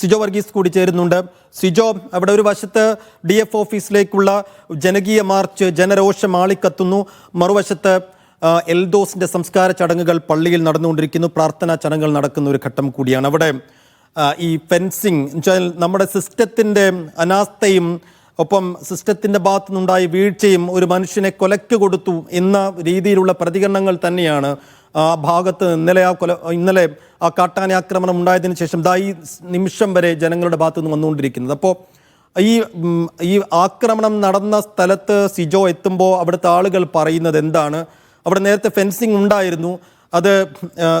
സിജോ വർഗീസ് കൂടി ചേരുന്നുണ്ട്. സിജോ അവിടെ ഒരു വശത്ത് ഡി എഫ് ഓഫീസിലേക്കുള്ള ജനകീയ മാർച്ച് ജനരോഷം ആളിക്കത്തുന്നു മറുവശത്ത് എൽദോസിന്റെ സംസ്കാര ചടങ്ങുകൾ പള്ളിയിൽ നടന്നുകൊണ്ടിരിക്കുന്നു. പ്രാർത്ഥനാ ചടങ്ങുകൾ നടക്കുന്ന ഒരു ഘട്ടം കൂടിയാണ്. അവിടെ ഈ ഫെൻസിങ് നമ്മുടെ സിസ്റ്റത്തിന്റെ അനാസ്ഥയും ഒപ്പം സിസ്റ്റത്തിന്റെ ഭാഗത്തു നിന്നുണ്ടായ വീഴ്ചയും ഒരു മനുഷ്യനെ കൊലക്ക് കൊടുത്തു എന്ന രീതിയിലുള്ള പ്രതികരണങ്ങൾ തന്നെയാണ് ആ ഭാഗത്ത് ഇന്നലെ ആ കൊല ഇന്നലെ ആ കാട്ടാന ആക്രമണം ഉണ്ടായതിനു ശേഷം ദാ ഈ നിമിഷം വരെ ജനങ്ങളുടെ ഭാഗത്തു നിന്ന് വന്നുകൊണ്ടിരിക്കുന്നത്. അപ്പോൾ ഈ ഈ ആക്രമണം നടന്ന സ്ഥലത്ത് സിജോ എത്തുമ്പോൾ അവിടുത്തെ ആളുകൾ പറയുന്നത് എന്താണ്? അവിടെ നേരത്തെ ഫെൻസിങ് ഉണ്ടായിരുന്നു. അത്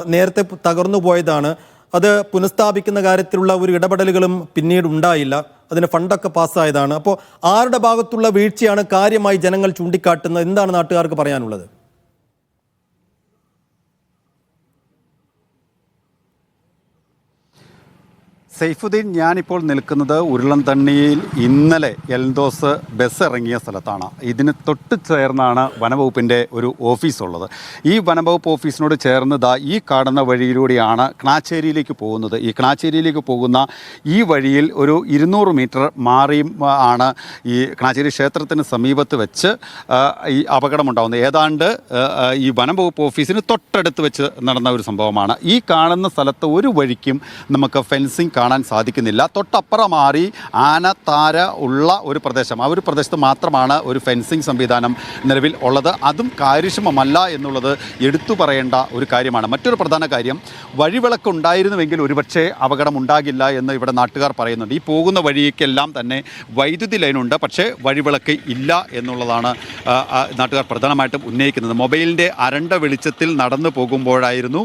നേരത്തെ തകർന്നു പോയതാണ്. അത് പുനഃസ്ഥാപിക്കുന്ന കാര്യത്തിലുള്ള ഒരു ഇടപെടലുകളും പിന്നീട് ഉണ്ടായില്ല. അതിന് ഫണ്ടൊക്കെ പാസ്സായതാണ്. അപ്പോൾ ആരുടെ ഭാഗത്തുള്ള വീഴ്ചയാണ് കാര്യമായി ജനങ്ങൾ ചൂണ്ടിക്കാട്ടുന്നത്? എന്താണ് നാട്ടുകാർക്ക് പറയാനുള്ളത്? സൈഫുദ്ദീൻ ഞാനിപ്പോൾ നിൽക്കുന്നത് ഉരുളൻതണ്ണിയിൽ ഇന്നലെ എൽദോസ് ബസ് ഇറങ്ങിയ സ്ഥലത്താണ്. ഇതിന് തൊട്ട് ചേർന്നാണ് വനവകുപ്പിന്റെ ഒരു ഓഫീസ് ഉള്ളത് ഈ വനവകുപ്പ് ഓഫീസിനോട് ചേർന്ന് ദാ ഈ കാണുന്ന വഴിയിലൂടെയാണ് കണാച്ചേരിയിലേക്ക് പോകുന്നത്. ഈ കണാച്ചേരിയിലേക്ക് പോകുന്ന ഈ വഴിയിൽ ഒരു ഇരുന്നൂറ് മീറ്റർ മാറിയും ആണ് ഈ കണാച്ചേരി ക്ഷേത്രത്തിന് സമീപത്ത് വെച്ച് ഈ അപകടമുണ്ടാകുന്നത് ഏതാണ്ട് ഈ വനംവകുപ്പ് ഓഫീസിന് തൊട്ടടുത്ത് വെച്ച് നടന്ന ഒരു സംഭവമാണ്. ഈ കാണുന്ന സ്ഥലത്ത് ഒരു വഴിക്കും നമുക്ക് ഫെൻസിങ് കാണാൻ സാധിക്കുന്നില്ല. തൊട്ടപ്പുറം മാറി ആന താര ഉള്ള ഒരു പ്രദേശം. ആ ഒരു പ്രദേശത്ത് മാത്രമാണ് ഒരു ഫെൻസിങ് സംവിധാനം നിലവിൽ ഉള്ളത്. അതും കാര്യക്ഷമമല്ല എന്നുള്ളത് എടുത്തു പറയേണ്ട ഒരു കാര്യമാണ്. മറ്റൊരു പ്രധാന കാര്യം വഴിവിളക്ക് ഉണ്ടായിരുന്നുവെങ്കിൽ ഒരുപക്ഷെ അപകടം ഉണ്ടാകില്ല എന്ന് ഇവിടെ നാട്ടുകാർ പറയുന്നുണ്ട്. ഈ പോകുന്ന വഴിക്കെല്ലാം തന്നെ വൈദ്യുതി ലൈനുണ്ട് പക്ഷേ വഴിവിളക്ക് ഇല്ല എന്നുള്ളതാണ് നാട്ടുകാർ പ്രധാനമായിട്ടും ഉന്നയിക്കുന്നത്. മൊബൈലിന്റെ അരണ്ട വെളിച്ചത്തിൽ നടന്നു പോകുമ്പോഴായിരുന്നു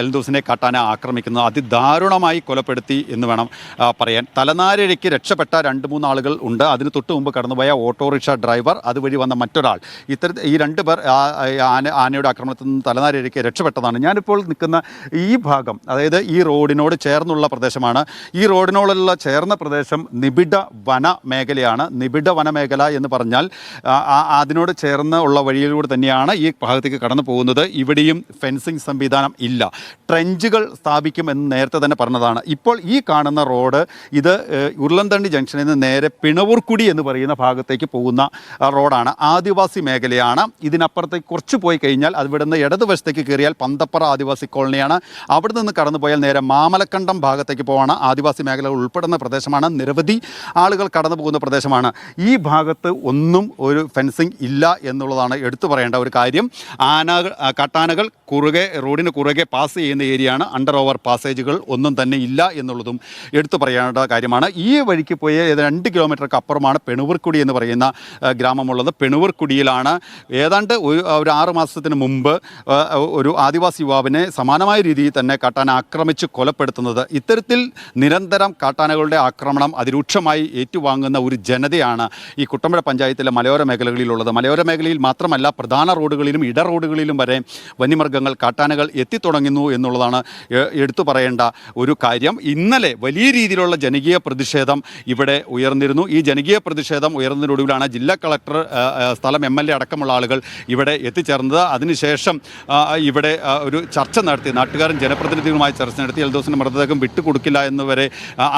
എൽദോസിനെ കാട്ടാന ആക്രമിക്കുന്നത്. അതിദാരുണമായി കൊലപ്പെടുത്തി എന്ന് വേണം പറയാൻ. തലനാരിഴയ്ക്ക് രക്ഷപ്പെട്ട രണ്ട് മൂന്ന് ആളുകൾ ഉണ്ട്. അതിന് തൊട്ട് മുമ്പ് കടന്നുപോയ ഓട്ടോറിക്ഷ ഡ്രൈവർ അതുവഴി വന്ന മറ്റൊരാൾ. ഇത്തരത്തിൽ ഈ രണ്ട് പേർ ആന ആനയുടെ ആക്രമണത്തിൽ നിന്ന് തലനാരിഴയ്ക്ക് രക്ഷപ്പെട്ടതാണ്. ഞാനിപ്പോൾ നിൽക്കുന്ന ഈ ഭാഗം അതായത് ഈ റോഡിനോട് ചേർന്നുള്ള പ്രദേശമാണ്. ഈ റോഡിനോടുള്ള ചേർന്ന പ്രദേശം നിബിഡ വന മേഖലയാണ്. നിബിഡ വനമേഖല എന്ന് പറഞ്ഞാൽ അതിനോട് ചേർന്ന് ഉള്ള വഴിയിലൂടെ തന്നെയാണ് ഈ ഭാഗത്തേക്ക് കടന്നു പോകുന്നത്. ഇവിടെയും ഫെൻസിങ് സംവിധാനം ഇല്ല. ട്രെഞ്ചുകൾ സ്ഥാപിക്കും എന്ന് നേരത്തെ തന്നെ പറഞ്ഞതാണ്. ഇപ്പോൾ ഈ കാണുന്ന റോഡ് ഇത് ഉരുളന്തണ്ടി ജംഗ്ഷനിൽ നിന്ന് നേരെ പിണവൂർക്കുടി എന്ന് പറയുന്ന ഭാഗത്തേക്ക് പോകുന്ന റോഡാണ്. ആദിവാസി മേഖലയാണ്. ഇതിനപ്പുറത്തേക്ക് കുറച്ച് പോയി കഴിഞ്ഞാൽ അവിടുന്ന് ഇവിടുന്ന് ഇടതുവശത്തേക്ക് കയറിയാൽ പന്തപ്പറ ആദിവാസി കോളനിയാണ്. അവിടെ നിന്ന് കടന്നു പോയാൽ നേരെ മാമലക്കണ്ടം ഭാഗത്തേക്ക് പോവാണ്. ആദിവാസി മേഖല ഉൾപ്പെടുന്ന പ്രദേശമാണ്. നിരവധി ആളുകൾ കടന്നു പോകുന്ന പ്രദേശമാണ്. ഈ ഭാഗത്ത് ഒന്നും ഒരു ഫെൻസിങ് ഇല്ല എന്നുള്ളതാണ് എടുത്തു പറയേണ്ട ഒരു കാര്യം. ആന കാട്ടാനകൾ കുറുകെ റോഡിന് കുറുകെ പാസ് ചെയ്യുന്ന ഏരിയയാണ്. അണ്ടർ ഓവർ പാസേജുകൾ ഒന്നും തന്നെ ഇല്ല. എന്നുള്ളതും എടുത്തു പറയേണ്ട കാര്യമാണ്. ഈ വഴിക്ക് പോയ രണ്ട് കിലോമീറ്റർക്ക് അപ്പുറമാണ് പെണുവർക്കുടി എന്ന് പറയുന്ന ഗ്രാമമുള്ളത്. പെണുവർക്കുടിയിലാണ്. ഏതാണ്ട് ഒരു ആറ് മാസത്തിന് മുമ്പ് ഒരു ആദിവാസി യുവാവിനെ സമാനമായ രീതിയിൽ തന്നെ കാട്ടാന ആക്രമിച്ച് കൊലപ്പെടുത്തുന്നത്. ഇത്തരത്തിൽ നിരന്തരം കാട്ടാനകളുടെ ആക്രമണം അതിരൂക്ഷമായി ഏറ്റുവാങ്ങുന്ന ഒരു ജനതയാണ് ഈ കുട്ടമ്പഴ പഞ്ചായത്തിലെ മലയോര മേഖലകളിലുള്ളത്. മലയോര മേഖലയിൽ മാത്രമല്ല പ്രധാന റോഡുകളിലും ഇട റോഡുകളിലും വരെ വന്യമൃഗങ്ങൾ കാട്ടാനകൾ എത്തിത്തുടങ്ങുന്നു എന്നുള്ളതാണ് എടുത്തു പറയേണ്ട ഒരു കാര്യം. ഇന്നലെ വലിയ രീതിയിലുള്ള ജനകീയ പ്രതിഷേധം ഇവിടെ ഉയർന്നിരുന്നു. ഈ ജനകീയ പ്രതിഷേധം ഉയർന്നതിനൊടുവിലാണ് ജില്ലാ കളക്ടർ സ്ഥലം എം എൽ എ അടക്കമുള്ള ആളുകൾ ഇവിടെ എത്തിച്ചേർന്നത്. അതിനുശേഷം ഇവിടെ ഒരു ചർച്ച നടത്തി. നാട്ടുകാരൻ ജനപ്രതിനിധികളുമായി ചർച്ച നടത്തി. എൽദോസിന്റെ മൃതദേഹം വിട്ടുകൊടുക്കില്ല എന്നുവരെ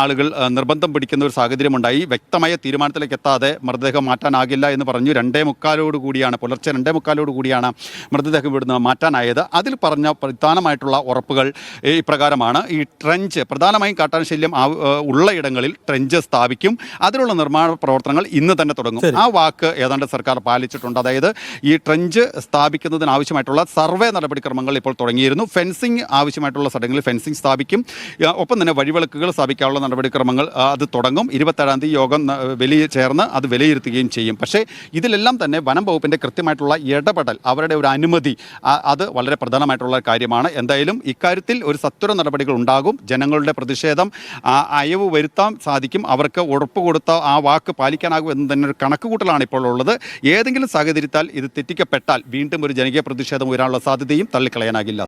ആളുകൾ നിർബന്ധം പിടിക്കുന്ന ഒരു സാഹചര്യമുണ്ടായി. വ്യക്തമായ തീരുമാനത്തിലേക്ക് എത്താതെ മൃതദേഹം മാറ്റാനാകില്ല എന്ന് പറഞ്ഞു. രണ്ടേ മുക്കാലോട് കൂടിയാണ് പുലർച്ചെ രണ്ടേ മുക്കാലോട് കൂടിയാണ് മൃതദേഹം ഇവിടുന്ന് മാറ്റാനായത്. അതിൽ പറഞ്ഞ പ്രധാനമായിട്ടുള്ള ഉറപ്പുകൾ ഇപ്രകാരമാണ് ഈ ട്രെഞ്ച് പ്രധാനമായും കാട്ടാൻ ശല്യം ഉള്ള ഇടങ്ങളിൽ ട്രെഞ്ച് സ്ഥാപിക്കും. അതിനുള്ള നിർമ്മാണ പ്രവർത്തനങ്ങൾ ഇന്ന് തന്നെ തുടങ്ങും. ആ വാക്ക് ഏതാണ്ട് സർക്കാർ പാലിച്ചിട്ടുണ്ട്. അതായത് ഈ ട്രെഞ്ച് സ്ഥാപിക്കുന്നതിന് ആവശ്യമായിട്ടുള്ള സർവേ നടപടിക്രമങ്ങൾ ഇപ്പോൾ തുടങ്ങിയിരുന്നു. ഫെൻസിങ് ആവശ്യമായിട്ടുള്ള സ്ഥലങ്ങളിൽ ഫെൻസിങ് സ്ഥാപിക്കും. ഒപ്പം തന്നെ വഴിവിളക്കുകൾ സ്ഥാപിക്കാനുള്ള നടപടിക്രമങ്ങൾ അത് തുടങ്ങും. ഇരുപത്തേഴാം തീയതി യോഗം വലിയ ചേർന്ന് അത് വിലയിരുത്തുകയും ചെയ്യും. പക്ഷേ ഇതിലെല്ലാം തന്നെ വനം വകുപ്പിന്റെ കൃത്യമായിട്ടുള്ള ഇടപെടൽ അവരുടെ ഒരു അനുമതി അത് വളരെ പ്രധാനമായിട്ടുള്ള കാര്യമാണ്. എന്തായാലും ഇക്കാര്യത്തിൽ ഒരു സത്വര നടപടികൾ ഉണ്ടാകും. ജനങ്ങളുടെ പ്രതിഷേധം അയവ് വരുത്താൻ സാധിക്കും. അവർക്ക് ഉറപ്പ് കൊടുത്ത ആ വാക്ക് പാലിക്കാനാകും എന്ന് തന്നെ ഒരു കണക്കുകൂട്ടലാണ് ഇപ്പോൾ ഉള്ളത്. ഏതെങ്കിലും സാഹചര്യത്താൽ ഇത് തെറ്റിക്കപ്പെട്ടാൽ വീണ്ടും ഒരു ജനകീയ പ്രതിഷേധം ഉയരാനുള്ള സാധ്യതയും തള്ളിക്കളയാനാകില്ല.